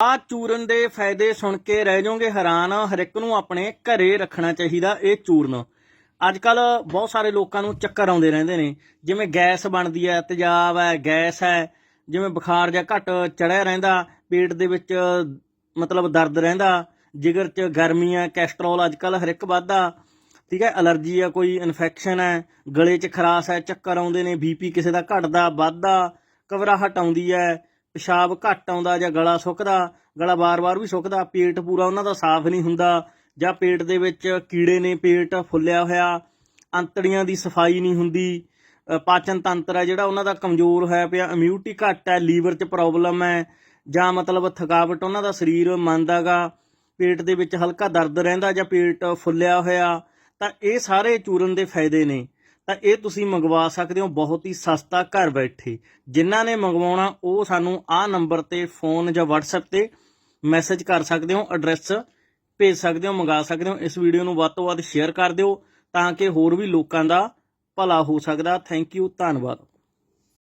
ਆ ਚੂਰਨ ਦੇ ਫਾਇਦੇ ਸੁਣ ਕੇ ਰਹਿ ਜਾਓਗੇ ਹੈਰਾਨ। ਹਰ ਇੱਕ ਨੂੰ ਆਪਣੇ ਘਰੇ ਰੱਖਣਾ ਚਾਹੀਦਾ ਇਹ ਚੂਰਨ। ਅੱਜ ਕੱਲ ਬਹੁਤ ਸਾਰੇ ਲੋਕਾਂ ਨੂੰ ਚੱਕਰ ਆਉਂਦੇ ਰਹਿੰਦੇ ਨੇ। ਜਿਵੇਂ ਗੈਸ ਬਣਦੀ ਹੈ, ਤੇਜ਼ਾਬ ਹੈ, ਗੈਸ ਹੈ। ਜਿਵੇਂ ਬੁਖਾਰ ਜਾਂ ਘੱਟ ਚੜਿਆ ਰਹਿੰਦਾ, ਪੇਟ ਦੇ ਵਿੱਚ ਮਤਲਬ ਦਰਦ ਰਹਿੰਦਾ। ਜਿਗਰ 'ਚ ਗਰਮੀ ਹੈ, ਕੈਸਟਰੋਲ ਅੱਜ ਕੱਲ ਹਰ ਇੱਕ ਵੱਧਦਾ। ਠੀਕ ਹੈ, ਅਲਰਜੀ ਹੈ, ਕੋਈ ਇਨਫੈਕਸ਼ਨ ਹੈ, ਗਲੇ 'ਚ ਖਰਾਸ ਹੈ, ਚੱਕਰ ਆਉਂਦੇ ਨੇ ਬੀਪੀ ਕਿਸੇ ਦਾ ਘਟਦਾ, ਵੱਧਦਾ, ਘਬਰਾਹਟ ਆਉਂਦੀ ਹੈ। ਪਿਸ਼ਾਬ ਘੱਟ ਆਉਂਦਾ ਜਾਂ ਗਲਾ ਸੁੱਕਦਾ, ਗਲਾ ਵਾਰ-ਵਾਰ ਵੀ ਸੁੱਕਦਾ, ਪੇਟ ਪੂਰਾ ਉਹਨਾਂ ਦਾ ਸਾਫ਼ ਨਹੀਂ ਹੁੰਦਾ, ਜਾਂ ਪੇਟ ਦੇ ਵਿੱਚ ਕੀੜੇ ਨੇ ਪੇਟ ਫੁੱਲਿਆ ਹੋਇਆ, ਅੰਤੜੀਆਂ ਦੀ ਸਫ਼ਾਈ ਨਹੀਂ ਹੁੰਦੀ ਪਾਚਨ ਤੰਤਰ ਹੈ ਜਿਹੜਾ ਉਹਨਾਂ ਦਾ ਕਮਜ਼ੋਰ ਹੋਇਆ ਪਿਆ ਇਮਿਊਨਿਟੀ ਘੱਟ ਹੈ, ਲੀਵਰ 'ਚ ਪ੍ਰੋਬਲਮ ਹੈ, ਜਾਂ ਮਤਲਬ ਥਕਾਵਟ ਉਹਨਾਂ ਦਾ ਸਰੀਰ ਮੰਨਦਾਗਾ ਪੇਟ ਦੇ ਵਿੱਚ ਹਲਕਾ ਦਰਦ ਰਹਿੰਦਾ ਜਾਂ ਪੇਟ ਫੁੱਲਿਆ ਹੋਇਆ, ਤਾਂ ਇਹ ਸਾਰੇ ਚੂਰਨ ਦੇ ਫਾਇਦੇ ਨੇ। ਤਾਂ ਇਹ ਤੁਸੀਂ ਮੰਗਵਾ ਸਕਦੇ ਹੋ ਬਹੁਤ ਹੀ ਸਸਤਾ ਘਰ ਬੈਠੇ। ਜਿਨ੍ਹਾਂ ਨੇ ਮੰਗਵਾਉਣਾ, ਉਹ ਸਾਨੂੰ ਆਹ ਨੰਬਰ ਤੇ ਫੋਨ ਜਾਂ WhatsApp ਤੇ ਮੈਸੇਜ ਕਰ ਸਕਦੇ ਹੋ ਐਡਰੈਸ ਭੇਜ ਸਕਦੇ ਹੋ, ਮੰਗਾ ਸਕਦੇ ਹੋ। ਇਸ ਵੀਡੀਓ ਨੂੰ ਵੱਧ ਤੋਂ ਵੱਧ ਸ਼ੇਅਰ ਕਰ ਦਿਓ ਤਾਂ ਕਿ ਹੋਰ ਵੀ ਲੋਕਾਂ ਦਾ ਭਲਾ ਹੋ ਸਕਦਾ। ਥੈਂਕ ਯੂ ਧੰਨਵਾਦ।